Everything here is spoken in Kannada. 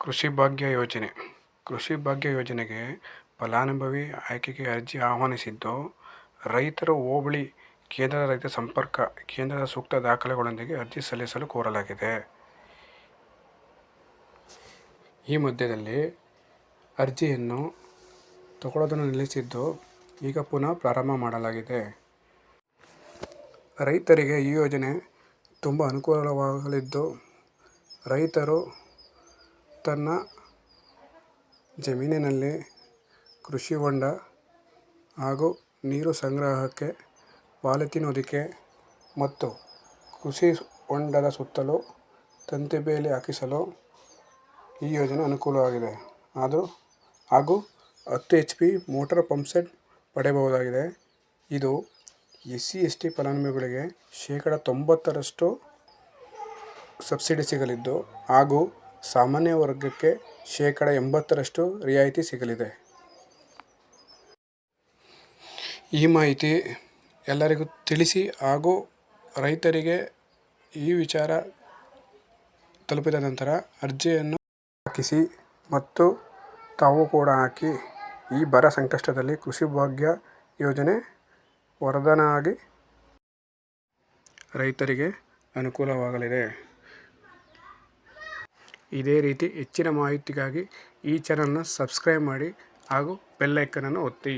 ಕೃಷಿ ಭಾಗ್ಯ ಯೋಜನೆ. ಕೃಷಿ ಭಾಗ್ಯ ಯೋಜನೆಗೆ ಫಲಾನುಭವಿ ಆಯ್ಕೆಗೆ ಅರ್ಜಿ ಆಹ್ವಾನಿಸಿದ್ದು, ರೈತರು ಹೋಬಳಿ ಕೇಂದ್ರ ರೈತ ಸಂಪರ್ಕ, ಕೇಂದ್ರದ ಸೂಕ್ತ ದಾಖಲೆಗಳೊಂದಿಗೆ ಅರ್ಜಿ ಸಲ್ಲಿಸಲು ಕೋರಲಾಗಿದೆ. ಈ ಮಧ್ಯದಲ್ಲಿ ಅರ್ಜಿಯನ್ನು ತಗೊಳ್ಳೋದನ್ನು ನಿಲ್ಲಿಸಿದ್ದು ಈಗ ಪುನಃ ಪ್ರಾರಂಭ ಮಾಡಲಾಗಿದೆ. ರೈತರಿಗೆ ಈ ಯೋಜನೆ ತುಂಬ ಅನುಕೂಲವಾಗಲಿದ್ದು, ರೈತರು ತನ್ನ ಜಮೀನಿನಲ್ಲಿ ಕೃಷಿ ಹೊಂಡ ಹಾಗೂ ನೀರು ಸಂಗ್ರಹಕ್ಕೆ ಪಾಲಿಥೀನ್ ಹೊದಿಕೆ ಮತ್ತು ಕೃಷಿ ಹೊಂಡದ ಸುತ್ತಲೂ ತಂತಿ ಬೇಲಿ ಹಾಕಿಸಲು ಈ ಯೋಜನೆ ಅನುಕೂಲವಾಗಿದೆ. ಆದರೂ ಹಾಗೂ ಹತ್ತು H P motor pump set ಪಡೆಯಬಹುದಾಗಿದೆ. ಇದು ಎಸ್ ಸಿ ಎಸ್ ಟಿ ಫಲಾನುಭವಿಗಳಿಗೆ ಶೇಕಡ ತೊಂಬತ್ತರಷ್ಟು ಸಬ್ಸಿಡಿ ಸಿಗಲಿದ್ದು ಹಾಗೂ ಸಾಮಾನ್ಯ ವರ್ಗಕ್ಕೆ ಶೇಕಡ ಎಂಬತ್ತರಷ್ಟು ರಿಯಾಯಿತಿ ಸಿಗಲಿದೆ. ಈ ಮಾಹಿತಿ ಎಲ್ಲರಿಗೂ ತಿಳಿಸಿ ಹಾಗೂ ರೈತರಿಗೆ ಈ ವಿಚಾರ ತಲುಪಿದ ನಂತರ ಅರ್ಜಿಯನ್ನು ಹಾಕಿಸಿ ಮತ್ತು ತಾವು ಕೂಡ ಹಾಕಿ ಈ ಬರ ಸಂಕಷ್ಟದಲ್ಲಿ ಕೃಷಿ ಭಾಗ್ಯ ಯೋಜನೆ ವರದಾನ ರೈತರಿಗೆ ಅನುಕೂಲವಾಗಲಿದೆ. ಇದೇ ರೀತಿ ಹೆಚ್ಚಿನ ಮಾಹಿತಿಗಾಗಿ ಈ ಚಾನಲ್ನ ಸಬ್ಸ್ಕ್ರೈಬ್ ಮಾಡಿ ಹಾಗೂ ಬೆಲ್ ಐಕನನ್ನು ಒತ್ತಿ.